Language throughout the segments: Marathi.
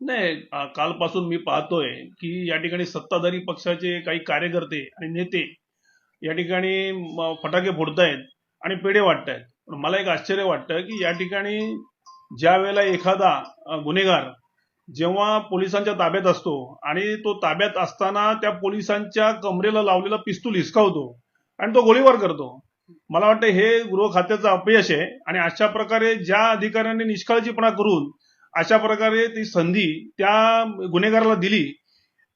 नाही कालपासून मी पाहतोय की या ठिकाणी सत्ताधारी पक्षाचे काही कार्यकर्ते आणि नेते या ठिकाणी फटाके फोडतायत आणि पेढे वाटतायत. पण मला एक आश्चर्य वाटतं की या ठिकाणी ज्या वेळेला एखादा गुन्हेगार जेव्हा पोलिसांच्या ताब्यात असतो आणि तो ताब्यात असताना त्या पोलिसांच्या कमरेला लावलेला पिस्तूल हिसकावतो आणि तो गोळीबार करतो. मला वाटतं हे गृह खात्याचं अपयश आहे आणि अशा प्रकारे ज्या अधिकाऱ्यांनी निष्काळजीपणा करून अशा प्रकारे ती संधी त्या गुन्हेगाराला दिली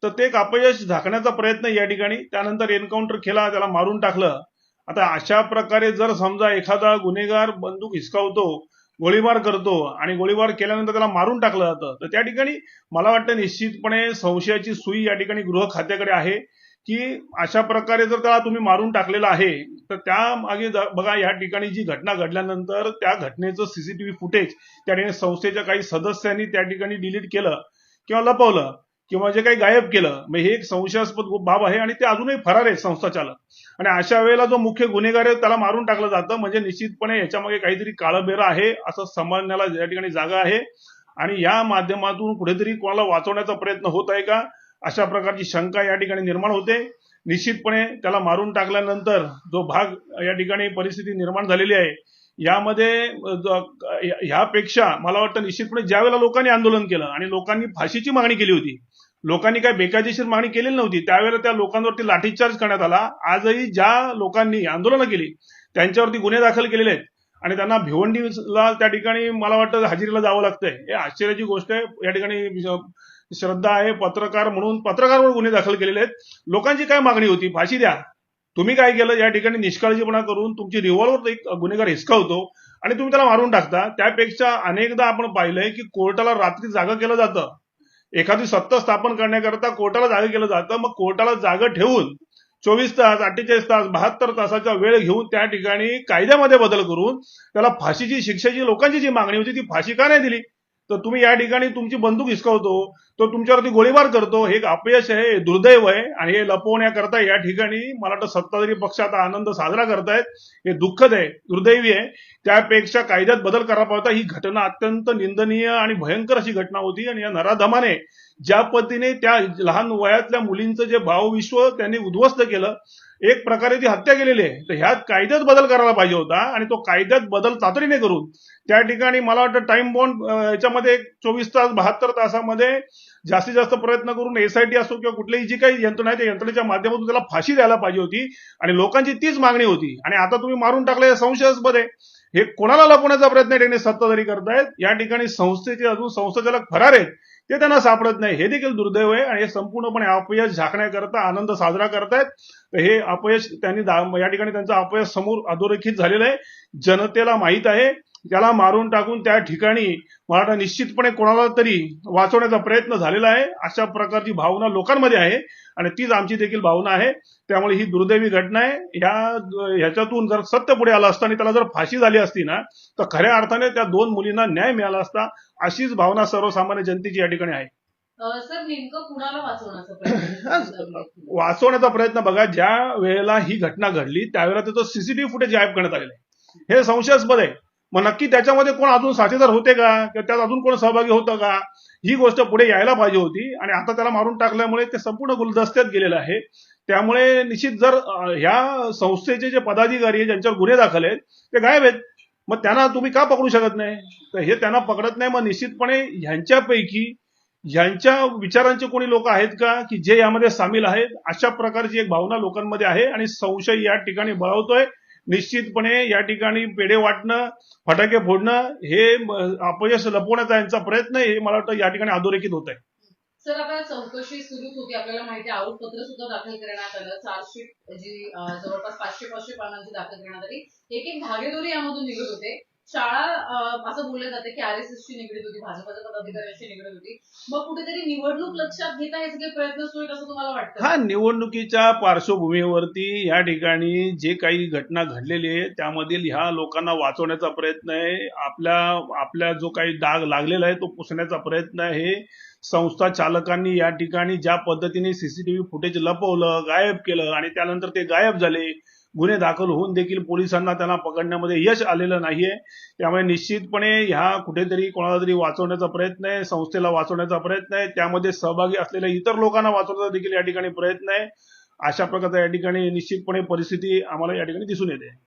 तर ते एक अपयश झाकण्याचा प्रयत्न या ठिकाणी. त्यानंतर एन्काउंटर केला त्याला मारून टाकलं. आता अशा प्रकारे जर समजा एखादा गुन्हेगार बंदूक हिसकावतो गोळीबार करतो आणि गोळीबार केल्यानंतर त्याला मारून टाकलं जातं तर त्या ठिकाणी मला वाटतं निश्चितपणे संशयाची सुई या ठिकाणी गृह खात्याकडे आहे. की अशा प्रकारे जर त्याला तुम्ही मारून टाकलेलं आहे तर त्या मागे बघा या ठिकाणी जी घटना घडल्यानंतर त्या घटनेचं सीसीटीव्ही फुटेज त्या ठिकाणी संस्थेच्या काही सदस्यांनी त्या ठिकाणी डिलीट केलं किंवा लपवलं किंवा जे काही गायब केलं. मग हे एक संशयास्पद बाब आहे आणि ते अजूनही फरार आहे संस्था चालक. आणि अशा वेळेला जो मुख्य गुन्हेगार आहे त्याला मारून टाकलं जातं. म्हणजे निश्चितपणे याच्यामागे काहीतरी काळबेरा आहे असं समजण्याला या ठिकाणी जागा आहे. आणि या माध्यमातून कुठेतरी कोणाला वाचवण्याचा प्रयत्न होत आहे का? अशा प्रकारची शंका या ठिकाणी निर्माण होते. निश्चितपणे त्याला मारून टाकल्यानंतर जो भाग या ठिकाणी परिस्थिती निर्माण झालेली आहे यामध्ये ह्यापेक्षा मला वाटतं निश्चितपणे ज्यावेळेला लोकांनी आंदोलन केलं आणि लोकांनी फाशीची मागणी केली होती लोकांनी काय बेकायदेशीर मागणी केलेली नव्हती त्यावेळेला त्या लोकांवरती लाठीचार्ज करण्यात आला. आजही ज्या लोकांनी आंदोलनं केली त्यांच्यावरती गुन्हे दाखल केलेले आहेत आणि त्यांना भिवंडीला त्या ठिकाणी मला वाटतं हजेरीला जावं लागतंय. हे आश्चर्याची गोष्ट आहे. या ठिकाणी श्रद्धा आहे पत्रकार म्हणून पत्रकारवर गुन्हे दाखल केलेले आहेत. लोकांची काय मागणी होती? फाशी द्या. तुम्ही काय केलं? या ठिकाणी निष्काळजीपणा करून तुमची रिव्हॉल्वर एक गुन्हेगार हिसकावतो आणि तुम्ही त्याला मारून टाकता. त्यापेक्षा अनेकदा आपण पाहिलंय की कोर्टाला रात्री जागा केलं जातं. एखादी सत्ता स्थापन करण्याकरता कोर्टाला जागा केलं जातं. मग कोर्टाला जागा ठेवून चोवीस तास अठ्ठेचाळीस तास बहात्तर तासाचा वेळ घेऊन त्या ठिकाणी कायद्यामध्ये बदल करून त्याला फाशीची शिक्षेची लोकांची जी मागणी होती ती फाशी का नाही दिली? तर तुम्ही या ठिकाणी तुमची बंदूक हिसकावतो तो तुमच्यावरती गोळीबार करतो हे एक अपयश आहे दुर्दैव आहे आणि हे लपवण्याकरता या ठिकाणी मला वाटतं सत्ताधारी आता आनंद साजरा करतायत हे दुःखद आहे दुर्दैवी आहे. त्यापेक्षा कायद्यात बदल करावा पाहता ही घटना अत्यंत निंदनीय आणि भयंकर अशी घटना होती आणि या नराधमाने ज्या पद्धतीने त्या लहान वयातल्या मुलींचं जे भावविश्व त्यांनी उद्ध्वस्त केलं एक प्रकारे ती हत्या केलेली आहे. तर ह्यात कायद्यात बदल करायला पाहिजे होता आणि तो कायद्यात बदल तातडीने करून त्या ठिकाणी मला वाटतं टाइम बॉन्ड याच्यामध्ये एक चोवीस तास बहात्तर तासामध्ये जास्तीत जास्त प्रयत्न करून एसआयटी असो किंवा कुठलीही जी काही यंत्रणा आहे त्या यंत्रणेच्या माध्यमातून त्याला फाशी द्यायला पाहिजे होती आणि लोकांची तीच मागणी होती. आणि आता तुम्ही मारून टाकलं हे संशयास्पद आहे. हे कोणाला लपवण्याचा प्रयत्न या सत्ताधारी करतायत. या ठिकाणी संस्थेचे अजून संस्थाचालक फरार आहेत. ते त्यांना सापडत नाही. हे देखील दुर्दैव आहे आणि हे संपूर्णपणे अपयश झाकण्याकरता आनंद साजरा करतायत. तर हे अपयश त्यांनी या ठिकाणी त्यांचं अपयश समोर अधोरेखित झालेलं आहे. जनतेला माहीत आहे. त्याला मारून टाकून त्या ठिकाणी मला निश्चितपणे कोणाला तरी वाचवण्याचा प्रयत्न झालेला आहे अशा प्रकारची भावना लोकांमध्ये आहे आणि तीच आमची देखील भावना आहे. त्यामुळे ही दुर्दैवी घटना आहे. ह्या ह्याच्यातून जर सत्य पुढे आलं असतं आणि त्याला जर फाशी झाली असती ना तर खऱ्या अर्थाने त्या दोन मुलींना न्याय मिळाला असता अशीच भावना सर्वसामान्य जनतेची या ठिकाणी आहे. वाचवण्याचा प्रयत्न? बघा ज्या वेळेला ही घटना घडली त्यावेळेला त्याचं सीसीटीव्ही फुटेज गायब करण्यात आलेलं आहे. हे संशयास्पद आहे. मग नक्की त्याच्यामध्ये कोण अजून साथीदार होते का? किंवा त्यात अजून कोण सहभागी होतं का? ही गोष्ट पुढे यायला पाहिजे होती. आणि आता त्याला मारून टाकल्यामुळे ते संपूर्ण गुलदस्त्यात गेलेलं आहे. त्यामुळे निश्चित जर ह्या संस्थेचे जे पदाधिकारी आहेत, ज्यांच्यावर गुन्हे दाखल आहेत ते गायब आहेत. मग त्यांना तुम्ही का पकडू शकत नाही? तर हे त्यांना पकडत नाही. मग निश्चितपणे ह्यांच्यापैकी ह्यांच्या विचारांचे कोणी लोक आहेत का? की जे यामध्ये सामील आहेत अशा प्रकारची एक भावना लोकांमध्ये आहे. आणि संशय या ठिकाणी बळवतोय. निश्चितपणे या ठिकाणी पेढे वाटणं फटाके फोडणं हे अपयश लपवण्याचा यांचा प्रयत्न आहे हे मला वाटतं या ठिकाणी अधोरेखित होत आहे सर आता चौकशी सुरूच होती. आपल्याला माहिती आहे आरोपपत्र सुद्धा दाखल करण्यात आलं. चार्जशीट जी जवळपास पाचशे पाचशे पानांची दाखल करण्यात आली. एक एक धागेदोरी यामधून निघत होते. शाळा असं बोललं जातं की आर एस एसशी निगडीत होती भाजपच्या पदाधिकाऱ्यांशी निगडीत होती. मग कुठेतरी निवडणूक लक्षात घेता हे सगळे प्रयत्न सुरू आहेत असं तुम्हाला वाटतं? हा निवडणुकीच्या पार्श्वभूमीवरती या ठिकाणी जे काही घटना घडलेली आहे त्यामधील ह्या लोकांना वाचवण्याचा प्रयत्न आहे. आपल्या आपल्या जो काही डाग लागलेला आहे तो पुसण्याचा प्रयत्न आहे. संस्था चालकांनी या ठिकाणी ज्या पद्धतीने सीसीटीव्ही फुटेज लपवलं गायब केलं आणि त्यानंतर ते गायब झाले गुन्हे दाखल होऊन देखील पोलिसांना त्यांना पकडण्यामध्ये यश आलेलं नाहीये. त्यामुळे निश्चितपणे ह्या कुठेतरी कोणाला तरी वाचवण्याचा प्रयत्न आहे संस्थेला वाचवण्याचा प्रयत्न आहे. त्यामध्ये सहभागी असलेल्या इतर लोकांना वाचवण्याचा देखील या ठिकाणी प्रयत्न आहे. अशा प्रकारचा या ठिकाणी निश्चितपणे परिस्थिती आम्हाला या ठिकाणी दिसून येते.